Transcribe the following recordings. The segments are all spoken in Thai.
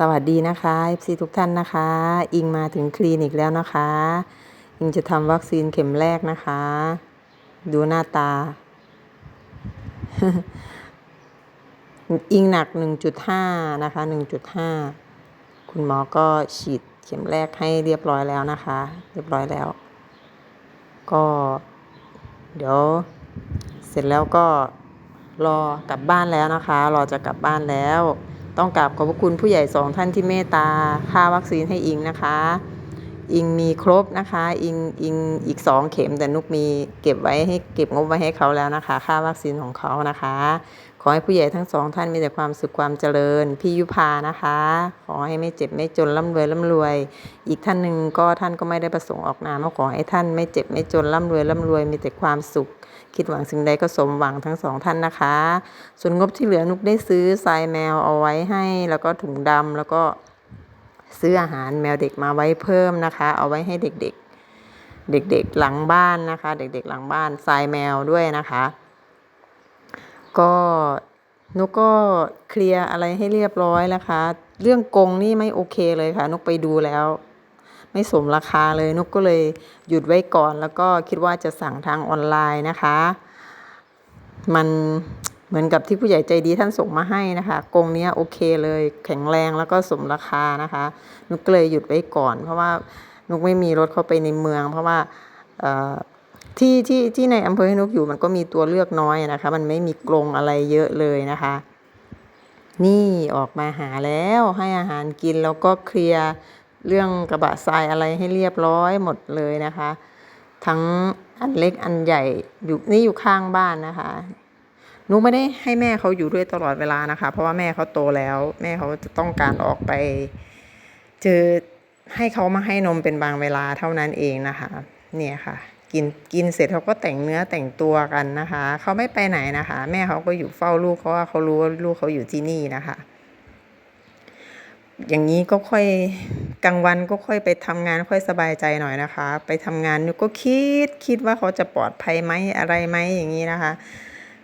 สวัสดีนะคะ FC ทุกท่านนะคะ อิงมาถึงคลินิกแล้วนะคะ อิงจะทำวัคซีนเข็มแรกนะคะ ดูหน้าตา อิงหนัก 1.5 นะคะ 1.5 คุณหมอก็ฉีดเข็มแรกให้เรียบร้อยแล้วนะคะ เรียบร้อยแล้ว ก็ เดี๋ยว เสร็จแล้วก็รอกลับบ้านแล้วนะคะ รอจะกลับบ้านแล้ว ต้องกราบขอบพระคุณผู้ใหญ่สองท่านที่เมตตาค่าวัคซีนให้อิงนะคะ อิงมีครบนะคะ อิงอิงอีกสองเข็มแต่นุกมีเก็บไว้ให้เก็บงบไว้ให้เขาแล้วนะคะ ค่าวัคซีนของเขานะคะ ขอให้ผู้ใหญ่ทั้งสองท่านมีแต่ความสุขความเจริญ พี่ยุพานะคะ ขอให้ไม่เจ็บไม่จนร่ำรวยร่ำรวย อีกท่านหนึ่งก็ท่านก็ไม่ได้ประสงค์ออกนามขอให้ท่านไม่เจ็บไม่จนร่ำรวยร่ำรวยมีแต่ความสุข คิดหวังสิ่งใดก็สมหวังทั้งสองท่านนะคะ ส่วนงบที่เหลือนุกได้ซื้อทรายแมวเอาไว้ให้แล้วก็ถุงดำแล้วก็ซื้ออาหารแมวเด็กมาไว้เพิ่มนะคะ เอาไว้ให้เด็กๆ เด็กๆหลังบ้านนะคะ เด็กๆหลังบ้านทรายแมวด้วยนะคะ ก็ นกก็เคลียร์อะไรให้เรียบร้อยแล้วค่ะเรื่องกรงนี่ไม่โอเคเลยค่ะ นกไปดูแล้ว ไม่สมราคาเลยนกก็เลยหยุดไว้ก่อน แล้วก็คิดว่าจะสั่งทางออนไลน์นะคะ มันเหมือนกับที่ผู้ใหญ่ใจดีท่านส่งมาให้นะคะกรงเนี้ยโอเคเลยแข็งแรงแล้วก็สมราคานะคะนุกก็เลยหยุดไว้ก่อน เพราะว่านุกไม่มีรถเข้าไปในเมือง เพราะว่าอ่อ ที่ที่ที่ในอำเภอให้นุกอยู่มันก็มีตัวเลือกน้อยนะคะ มันไม่มีกรงอะไรเยอะเลยนะคะ นี่ออกมาหาแล้วให้อาหารกินแล้วก็เคลียร์เรื่องกระบะทรายอะไรให้เรียบร้อยหมดเลยนะคะ ทั้งอันเล็กอันใหญ่อยู่นี่อยู่ข้างบ้านนะคะหนูไม่ได้ให้แม่เขาอยู่ด้วยตลอดเวลานะคะ เพราะว่าแม่เขาโตแล้ว แม่เขาจะต้องการออกไป เจอให้เขามาให้นมเป็นบางเวลาเท่านั้นเองนะคะ เนี่ยค่ะ กินกินเสร็จเขาก็แต่งเนื้อแต่งตัวกันนะคะ เขาไม่ไปไหนนะคะ แม่เขาก็อยู่เฝ้าลูกเพราะว่าเขารู้ว่าลูกเขาอยู่ที่นี่นะคะ อย่างนี้ก็ค่อยกลางวันก็ค่อยไปทำงานค่อยสบายใจหน่อยนะคะ ไปทำงานกก็คิดคิดว่าเขาจะปลอดภัยไหมอะไรไหมอย่างนี้นะคะ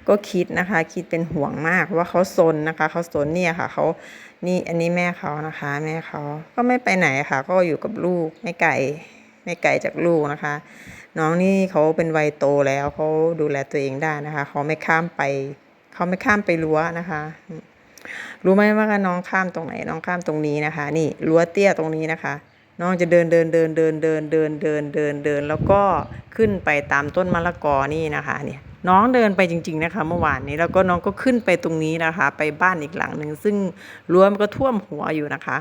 ก็คิดนะคะ คิดเป็นห่วงมากว่าเขาซนนะคะเขาซนเนี่ยค่ะเขานี่อันนี้แม่เขานะคะ แม่เขาก็ไม่ไปไหนค่ะ ก็อยู่กับลูกไม่ไกลไม่ไกลจากลูกนะคะ น้องนี่เขาเป็นวัยโตแล้วเขาดูแลตัวเองได้นะคะเขาไม่ข้ามไปเขาไม่ข้ามไปรั้วนะคะ รู้ไหมว่าน้องข้ามตรงไหน น้องข้ามตรงนี้นะคะ นี่รั้วเตี้ยตรงนี้นะคะ น้องจะเดินเดินเดินเดินเดินเดินเดินเดินเดินแล้วก็ขึ้นไปตามต้นมะละกอนี่นะคะเนี่ยน้องเดินไปจริง ๆนะคะ เมื่อวานนี้แล้วก็น้องก็ขึ้นไปตรงนี้นะคะ ไปบ้านอีกหลังหนึ่งซึ่งรั้วมันก็ท่วมหัวอยู่นะคะ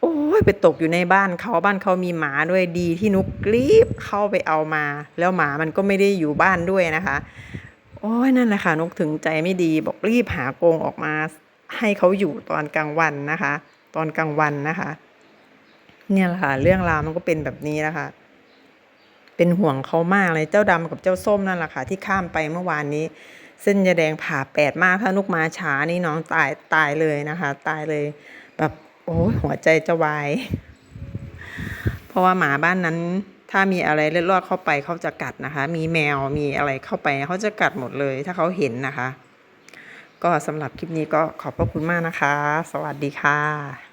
โอ้ยไปตกอยู่ในบ้านเขาบ้านเขามีหมาด้วยดีที่นุกรีบเข้าไปเอามา แล้วหมามันก็ไม่ได้อยู่บ้านด้วยนะคะ โอ้ยนั่นแหละค่ะนกถึงใจไม่ดีบอกรีบหากรงออกมา ให้เขาอยู่ตอนกลางวันนะคะ ตอนกลางวันนะคะ เนี่ยแหละค่ะเรื่องราวมันก็เป็นแบบนี้นะคะ เป็นห่วงเขามากเลยเจ้าดำกับเจ้าส้มนั่นแหละค่ะที่ข้ามไปเมื่อวานนี้ เส้นยาแดงผ่าแปดมากถ้านุกมาช้านี่น้องตายตายเลยนะคะ ตายเลยแบบ โอ้ยหัวใจจะวาย เพราะว่าหมาบ้านนั้น ถ้ามีอะไรเล็ดลอดเข้าไปเขาจะกัดนะคะ มีแมวมีอะไรเข้าไปเขาจะกัดหมดเลย ถ้าเขาเห็นนะคะ ก็สำหรับคลิปนี้ก็ขอบพระคุณมากนะคะ สวัสดีค่ะ